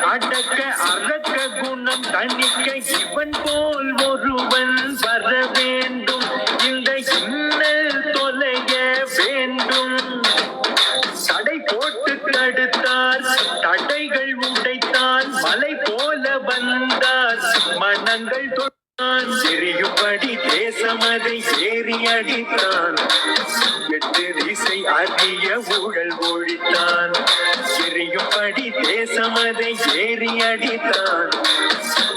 அடக்க அரக்க குணம் தணிக்க இவன் போல் தேசமதை ஏறி அடித்தான். எட்டு திசை அறிய ஊழல் ஒழித்தான். எரியும்படி தேசமதை ஏறி அடித்தான்.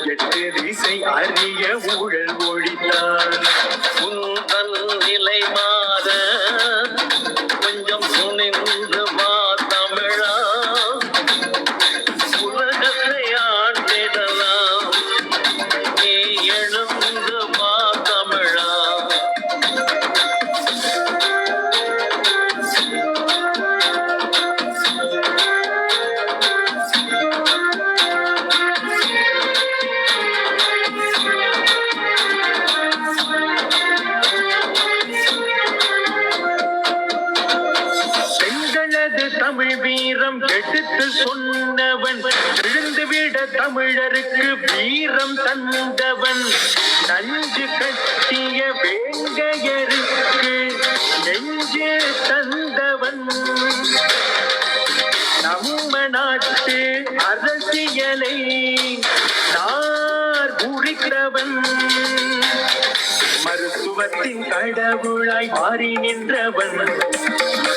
எட்டு திசை அறிய ஊழல் ஒழித்தான். உந்தன் நிலை மாத கொஞ்சம் சுனிந்து எடுத்து சொன்னவன் விழுந்துவிட தமிழருக்கு வீரம் தந்தவன். நஞ்சு கட்டிய வேங்கையருக்கு நெஞ்சு தந்தவன். நம்ம நாட்டு அரசியலை நார் குறிக்கிறவன் மருத்துவத்தின் கடவுளாய் மாறி நின்றவன்.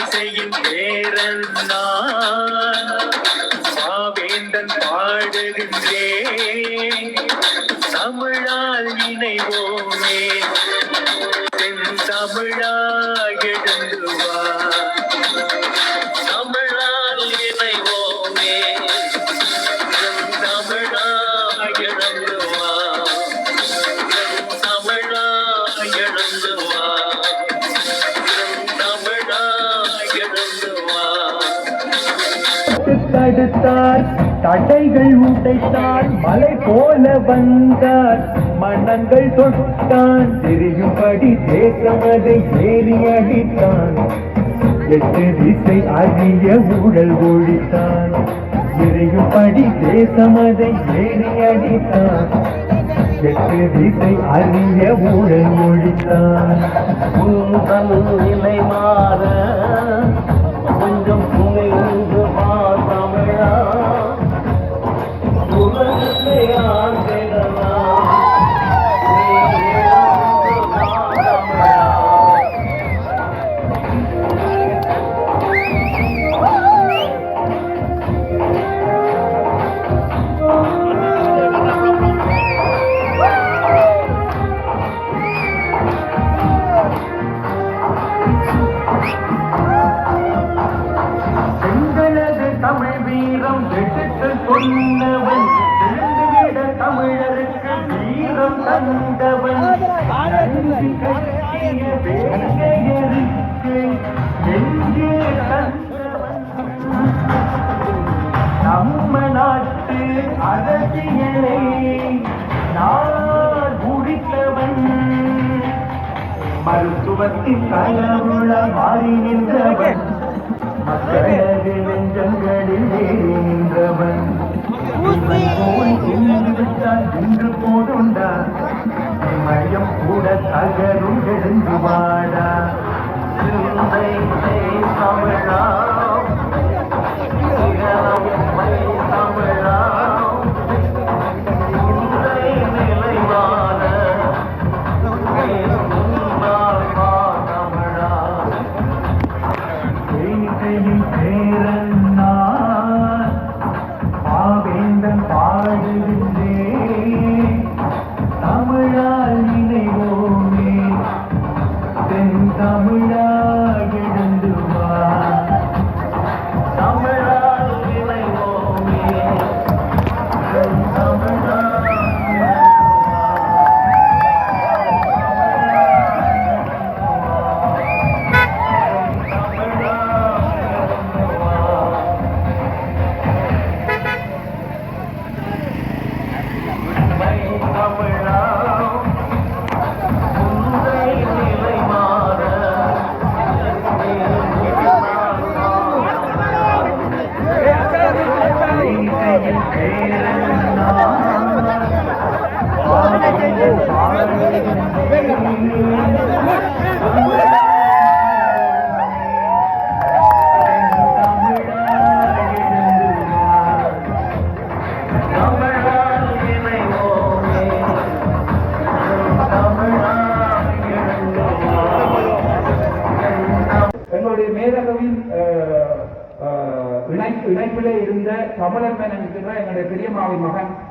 தேனிசையின் பேரன் நான் பாடுகின்றே தமிழால் இணைவோமே தென் தமிழா வந்தார் தடைகள் உடைத்தார். மலை போல வந்தார். மன்னங்கள் தொட்டான். தெரியும்படி தேசமதை ஏறி அடித்தான். எட்டு திசை அறிய ஊழல் ஒழித்தான். எரியும்படி தேசமதை ஏறி அடித்தான். எட்டு திசை அறிய ஊழல் ஒழித்தான். நிலை மாற கொஞ்சம் நம்ம நாட்டு அரசியலை நான் முடித்தவன் மருத்துவத்தின் கடவுள மாறி நின்றவன். மக்களது நெஞ்சங்களில் நின்றவன். இவன் போல் போதுண்டா மயம் கூட தகரும் எழுந்துவான் அழகா பெரியம்மாவின் மகன்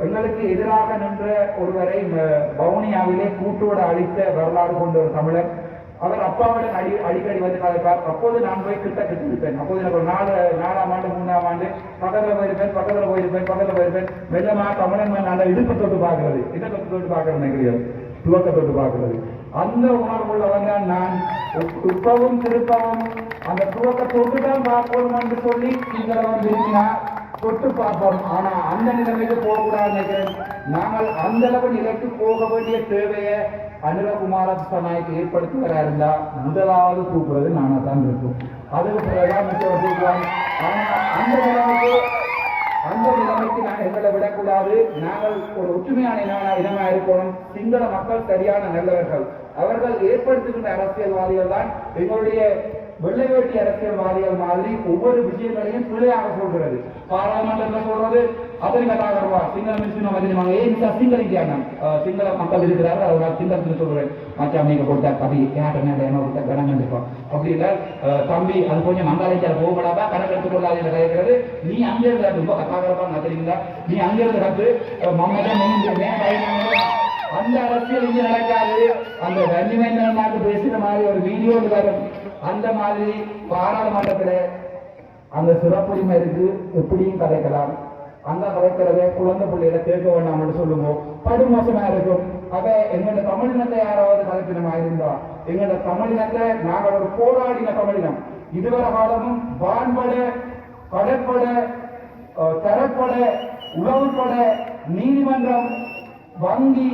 எங்களுக்கு எதிராக நின்ற ஒருவரை ம- வவுனியாவிலே கூட்டோடு அழித்த வரலாறு கொண்ட ஒரு தமிழர். அவர் அப்பாவுடன் அடி அடிக்கடி வந்து கலைப்பார் அப்போது நான் போய் கிட்ட கிட்டிருப்பேன் அப்போது எனக்கு ஒரு நாலு நாலாம் ஆண்டு மூணாம் ஆண்டு பக்கத்துல போயிருப்பேன் பக்கத்துல போயிருப்பேன் பக்கத்துல போயிருப்பேன். வெள்ளமா தமிழன் நல்ல இடுப்பு தொட்டு பார்க்கிறது. இதை தொட்டு தொட்டு பார்க்கறது துவக்க தொட்டு பார்க்கறது. அந்த உணர்வுள்ளவன் உள்ளவங்க நான். உப்- உப்பவும் திருப்பவும் அந்த துவக்க தொட்டு தான் பார்ப்போம் என்று சொல்லி இந்த வந்து தொட்டு பார்ப்போம். ஆனா அந்த நிலைமைக்கு போகக்கூடாது நாங்கள் அந்த அளவு நிலைக்கு போக வேண்டிய தேவையை அனுரகுமார நாய்க்கு ஏற்படுத்துகிறா இருந்தா முதலாவது தூக்குறது நானா தான் இருக்கும். அதுக்கு பிறகுதான் மிச்சம் தூக்குவாங்க ஆனா அந்த நிலைமைக்கு அந்த நிலைமைக்கு நான் எங்களை விடக்கூடாது. நாங்கள் ஒரு ஒற்றுமையான இனமா இனமா இருக்கணும். சிங்கள மக்கள் சரியான நல்லவர்கள். அவர்கள் ஏற்படுத்துகின்ற அரசியல்வாதிகள் தான் எங்களுடைய வெள்ளை வேட்டி அரசியல்வாதிகள் மாதிரி ஒவ்வொரு விஷயங்களையும் பிழையாக சொல்கிறது. பாராளுமன்றத்தில் சொல்றது அதற்கு கதாகரவா சிங்கள மினிஸ்டர் மதினமாக ஏன் சார் சிங்கள சிங்கள மக்கள் இருக்கிறார்கள் அவர் சிங்களத்தில் சொல்றேன். மச்சான் நீங்க கொடுத்தா கவி கேட்ட என்ன கொடுத்த கடன் இருக்கும் அப்படி இல்லை தம்பி அது கொஞ்சம் மங்காலேஜால போகப்படாதா கணக்கு எடுத்துக்கொள்ளாது என்று கேட்கிறது நீ அங்கே இருந்து ரொம்ப கதாகரவா நான் நீ அங்கே இருந்து கத்து மம்மதான் அந்த அரசியல் இங்கே நடக்காது. அந்த ரஞ்சிமேந்திரன் நாட்டு பேசுகிற மாதிரி ஒரு வீடியோ வரும். அந்த மாதிரி பாராளுமன்றத்தில் அந்த சிறப்புரிமை இருக்கு. எப்படியும் கதைக்கலாம். அந்த கதைக்கிறத குழந்தை பிள்ளைகளை கேட்க வேண்டாம்னு சொல்லுவோம் படுமோசமா இருக்கும். அவ எங்களோட தமிழினத்தை யாராவது கலைப்பினமா இருந்தா? எங்களோட தமிழினத்தை நாங்கள் ஒரு போராடின தமிழினம். இதுவரை காலமும் வான்படை கடற்படை தரப்படை உளவுப்படை நீதிமன்றம் வங்கி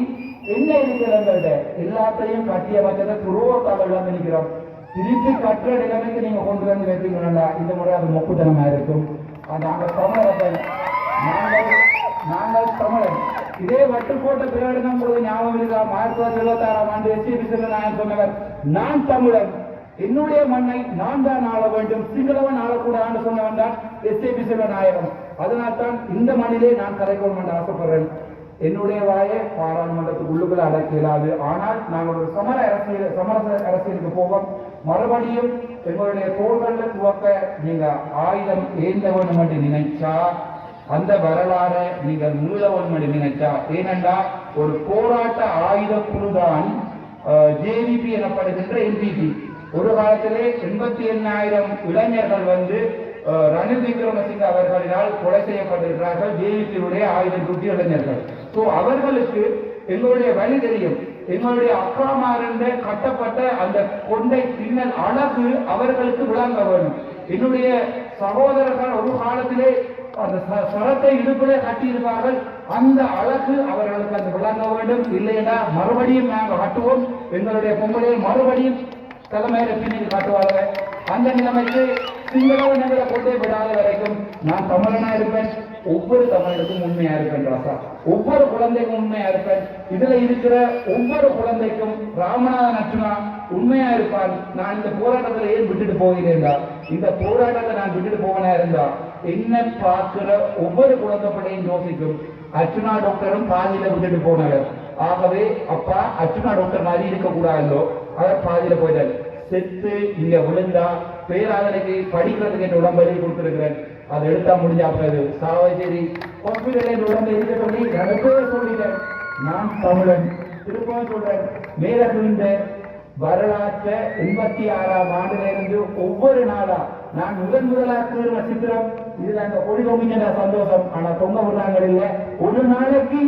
என்ன இருக்கிறவங்கள்ட்ட எல்லாத்தையும் கட்டிய பட்சத்தை துருவத்தாளர்கள் நினைக்கிறோம் திருப்பி கற்ற நிலைமைக்கு நீங்க கொண்டு வந்து வைப்பீங்களா இந்த முறை அது மொக்குத்தனமா இருக்கும். நாங்கள் தமிழர்கள். நாங்கள் நாங்கள் தமிழர். இதே வட்டுக்கோட்டை பிரகடனம் பொழுது ஞாபகம் இருக்கா? ஆயிரத்தி தொள்ளாயிரத்தி எழுபத்தி ஆறாம் ஆண்டு எஸ்டிபி நாயன் சொன்னவர் நான் தமிழன் என்னுடைய மண்ணை நான் தான் ஆள வேண்டும். சிங்களவன் ஆளக்கூடாதுன்னு சொன்னவன் தான் எஸ்ஏபி நாயகம் அதனால் தான் இந்த மண்ணிலே நான் கலைக்கணும் என்று ஆசைப்படுறேன். என்னுடைய வாயை பாராளுமன்றத்துக்கு உள்ளுக்குள்ள அடக்க இயலாது ஆனால் நாங்கள் ஒரு சமர அரசியல் சமரச அரசியலுக்கு போவோம். மறுபடியும் எங்களுடைய தோள்களில் துவக்க நீங்க ஆயுதம் ஏந்த வேண்டும் என்று நினைச்சா அந்த வரலாறை நீங்கள் மீள வேண்டும் என்று நினைச்சா ஏனென்றா ஒரு போராட்ட ஆயுத குழுதான் ஜேவிபி எனப்படுகின்ற என்பிபி ஒரு காலத்திலே எண்பத்தி எண்ணாயிரம் இளைஞர்கள் வந்து ரணில் விக்ரமசிங்க அவர்களினால் கொலை செய்யப்பட்டிருக்கிறார்கள் ஜேவிபியுடைய ஆயுதம் குட்டி இளைஞர்கள். ஸோ அவர்களுக்கு எங்களுடைய வழி தெரியும். எங்களுடைய அக்காமாருந்த கட்டப்பட்ட அந்த கொண்டை பின்னல் அழகு அவர்களுக்கு விளங்க வேணும் என்னுடைய சகோதரர்கள் ஒரு காலத்திலே அந்த ச- சரத்தை இடுப்பிலே கட்டியிருப்பார்கள். அந்த அழகு அவர்களுக்கு அந்த விளங்க வேண்டும். இல்லைன்னா மறுபடியும் நாங்கள் கட்டுவோம். எங்களுடைய பொங்கலில் மறுபடியும் தலைமையில பின்னிட்டு காட்டுவார்கள். அந்த நிலைமைக்கு சிங்கள நகர கொண்டே விடாத வரைக்கும் நான் தமிழனா இருப்பேன். ஒவ்வொரு தமிழருக்கும் உண்மையா இருப்பேன் ராசா. ஒவ்வொரு குழந்தைக்கும் உண்மையா இருப்பேன். இதுல இருக்கிற ஒவ்வொரு குழந்தைக்கும் ராமநாதன் அர்ஜுனா உண்மையா இருப்பான். நான் இந்த போராட்டத்துல ஏன் விட்டுட்டு போகிறேன்டா? இந்த போராட்டத்தை நான் விட்டுட்டு போவனா இருந்தா? என்ன பார்க்கிற ஒவ்வொரு குழந்தை பிள்ளையும் யோசிக்கும். அர்ச்சுனா டாக்டரும் பாதியில விட்டுட்டு போனவர் ஆகவே அப்பா அர்ச்சுனா டாக்டர் மாதிரி இருக்க கூடாதோ அவர் பாதியில போயிட்டார். செத்து இங்க விழுந்தா பேராதனைக்கு படிக்கிறதுக்கு என்ற எழுதி கொடுத்துருக்கிறேன். அதை எடுத்தா முடிஞ்சா அப்பது சாவச்சேரி ஹாஸ்பிட்டல் என்ற உடம்பை இருக்க சொல்லி எனக்கு சொல்லிட்டேன். நான் தமிழன். திருப்பவும் சொல்றேன். மேலகுந்த வரலாற்றை எண்பத்தி ஆறாம் ஆண்டுல இருந்து ஒவ்வொரு நாளா நான் முதன் முதலா சித்திரம் இதுல அந்த ஒளி தொங்கின சந்தோஷம். ஆனா தொங்க விடுறாங்க இல்ல. ஒரு நாளைக்கு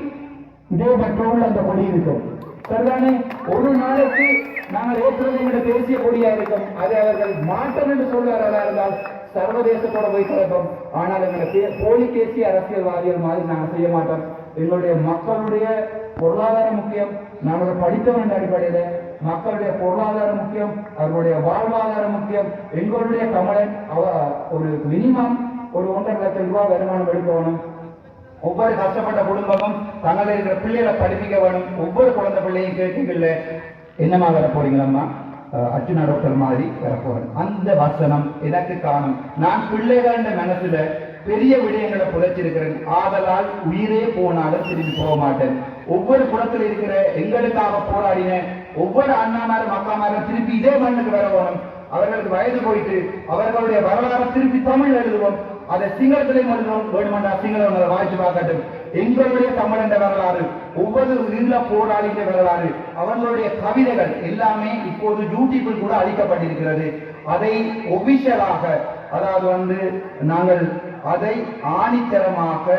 இதே பெற்றோர்கள் அந்த மொழி இருக்கும். சரிதானே? ஒரு நாளைக்கு நாங்கள் ஏற்றுவது எங்களுடைய தேசிய கொடியா இருக்கும் அதை அவர்கள் மாற்றம் என்று சொல்வார்களா இருந்தால் சர்வதேசத்தோட போய் கிடக்கும் ஆனால் எங்களை போலி தேசிய அரசியல்வாதிகள் மாதிரி நாங்கள் செய்ய மாட்டோம். எங்களுடைய மக்களுடைய பொருளாதாரம் முக்கியம். நாங்கள் படித்தவன் என்ற அடிப்படையில மக்களுடைய பொருளாதாரம் முக்கியம். அவர்களுடைய வாழ்வாதாரம் முக்கியம். எங்களுடைய கமலன் அவ ஒரு மினிமம் ஒரு ஒன்றரை லட்சம் ரூபாய் வருமானம் எடுக்கணும் ஒவ்வொரு கஷ்டப்பட்ட குடும்பமும் தங்களை இருக்கிற பிள்ளைகளை படிப்பிக்க வேணும். ஒவ்வொரு குழந்தை பிள்ளையும் கேட்டீங்கல்ல என்னமா வர போறீங்களம்மா? அஹ் அர்ஜுனா டாக்டர் மாதிரி வரப்போறேன் அந்த வசனம் எனக்கு காணும். நான் பிள்ளைகள் மனசுல பெரிய விடயங்களை புதைச்சிருக்கிறேன். ஆதலால் உயிரே போனாலும் திரும்பி போக மாட்டேன். ஒவ்வொரு குளத்தில் இருக்கிற எங்களுக்காக போராடின ஒவ்வொரு அண்ணாமாரும் அக்காமாரும் திருப்பி இதே மண்ணுக்கு வர வேணும் அவர்களுக்கு வயது போயிட்டு அவர்களுடைய வரலாறு திருப்பி தமிழ் எழுதுவோம். அதை சிங்களத்திலையும் எழுதுவோம் வேணுமெண்டா சிங்களம் வாய்ச்சி பார்க்கட்டும். எங்களுடைய தமிழ் என்ற வரலாறு ஒவ்வொரு ஈழ போராளின்ற வரலாறு அவர்களுடைய கவிதைகள் எல்லாமே இப்போது யூடியூபில் கூட அளிக்கப்பட்டிருக்கிறது. அதை ஒபிஷியலாக அதாவது வந்து நாங்கள் அதை ஆணித்தரமாக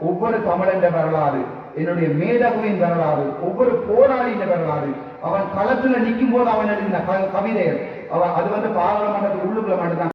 ஒவ்வொரு தமிழன்ற வரலாறு என்னுடைய மேதகுவின் வரலாறு ஒவ்வொரு போராளியின் வரலாறு அவன் களத்துல நிற்கும் போது அவன் எழுதின க- கவிதைகள் அவன் அது வந்து பாராளுமன்றத்துக்கு உள்ளுக்குள்ள மட்டும்தான்.